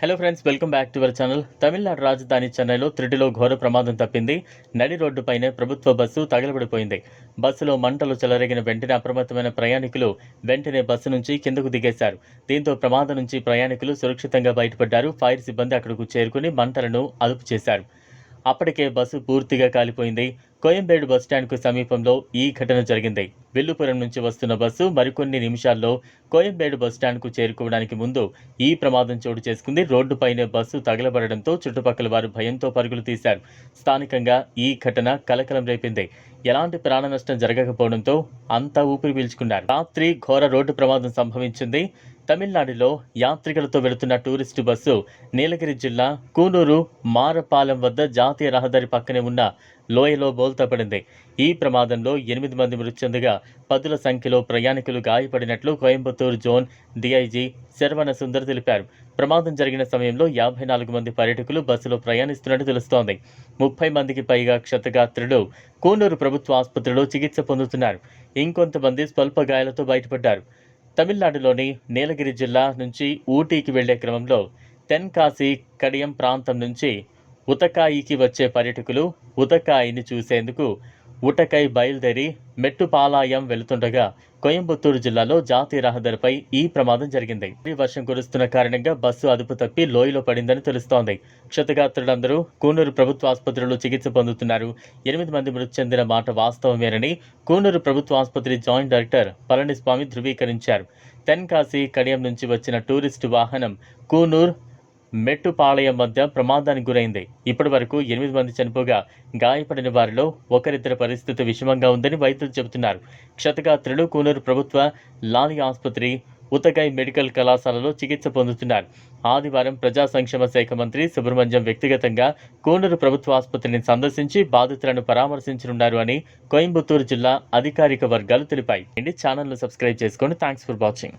Hello friends welcome back to our channel Tamil Nadu రాజధాని చెన్నైలో త్రిటిలో ఘోర ప్రమాదం తప్పింది. నడి రోడ్డుపైనే ప్రభుత్వ బస్సు తగలబడిపోయింది. బస్సులో మంటలు చెలరేగిన వెంటనే అప్రమత్తమైన ప్రయాణికులు వెంటనే బస్సు నుంచి కిందకు దిగేశారు. దీంతో ప్రమాదం నుంచి ప్రయాణికులు సురక్షితంగా బయటపడ్డారు. ఫైర్ సిబ్బంది అక్కడకు చేరుకుని మంటలను అదుపు చేశారు. అప్పటికే బస్సు పూర్తిగా కాలిపోయింది. కోయంబేడు బస్టాండ్కు సమీపంలో ఈ ఘటన జరిగింది. విల్లుపురం నుంచి వస్తున్న బస్సు మరికొన్ని నిమిషాల్లో కోయంబేడు బస్టాండ్కు చేరుకోవడానికి ముందు ఈ ప్రమాదం చోటు చేసుకుంది. రోడ్డుపైనే బస్సు తగలబడడంతో చుట్టుపక్కల వారు భయంతో పరుగులు తీశారు. స్థానికంగా ఈ ఘటన కలకలం రేపింది. ఎలాంటి ప్రాణ నష్టం జరగకపోవడంతో అంతా ఊపిరి పీల్చుకున్నారు. రాత్రి ఘోర రోడ్డు ప్రమాదం సంభవించింది. తమిళనాడులో యాత్రికులతో వెళుతున్న టూరిస్టు బస్సు నీలగిరి జిల్లా కూనూరు మారపాలెం వద్ద జాతీయ రహదారి పక్కనే ఉన్న లోయలో బోల్ పడింది. ఈ ప్రమాదంలో ఎనిమిది మంది మృతి చెందగా పదుల సంఖ్యలో ప్రయాణికులు గాయపడినట్లు కోయంబత్తూరు జోన్ డీఐజీ శర్వణ సుందర్ తెలిపారు. ప్రమాదం జరిగిన సమయంలో యాభై నాలుగు మంది పర్యాటకులు బస్సులో ప్రయాణిస్తున్నట్టు తెలుస్తోంది. ముప్పై మందికి పైగా క్షతగాత్రులు కూనూరు ప్రభుత్వ ఆసుపత్రిలో చికిత్స పొందుతున్నారు. ఇంకొంతమంది స్వల్ప గాయాలతో బయటపడ్డారు. తమిళనాడులోని నీలగిరి జిల్లా నుంచి ఊటీకి వెళ్ళే క్రమంలో తెన్కాశీ కడియం ప్రాంతం నుంచి ఉతకాయికి వచ్చే పర్యటకులు ఉతకాయిని చూసేందుకు ఉటకై బయలుదేరి మెట్టుపాలాయం వెళుతుండగా కోయంబత్తూరు జిల్లాలో జాతీయ రహదారిపై ఈ ప్రమాదం జరిగింది. భారీ వర్షం కురుస్తున్న కారణంగా బస్సు అదుపు తప్పి లోయలో పడిందని తెలుస్తోంది. క్షతగాత్రులందరూ కూనూరు ప్రభుత్వ ఆసుపత్రిలో చికిత్స పొందుతున్నారు. ఎనిమిది మంది మృతి చెందిన మాట వాస్తవమేనని కూనూరు ప్రభుత్వ ఆసుపత్రి జాయింట్ డైరెక్టర్ పళనిస్వామి ధృవీకరించారు. తెన్కాసి కడియం నుంచి వచ్చిన టూరిస్టు వాహనం కూనూర్ మెట్టుపాళయం మధ్య ప్రమాదానికి గురైంది. ఇప్పటి వరకు ఎనిమిది మంది చనిపోగా గాయపడిన వారిలో ఒకరిద్దరి పరిస్థితి విషమంగా ఉందని వైద్యులు చెబుతున్నారు. క్షతగాత్రులు కూనూరు ప్రభుత్వ లాలి ఆసుపత్రి ఉతగై మెడికల్ కళాశాలలో చికిత్స పొందుతున్నారు. ఆదివారం ప్రజా సంక్షేమ శాఖ మంత్రి సుబ్రహ్మణ్యం వ్యక్తిగతంగా కూనూరు ప్రభుత్వ ఆసుపత్రిని సందర్శించి బాధితులను పరామర్శించనున్నారు అని కోయంబత్తూరు జిల్లా అధికారిక వర్గాలు తెలిపాయి. ఛానల్ను సబ్స్క్రైబ్ చేసుకోండి థ్యాంక్స్ ఫర్ వాచింగ్.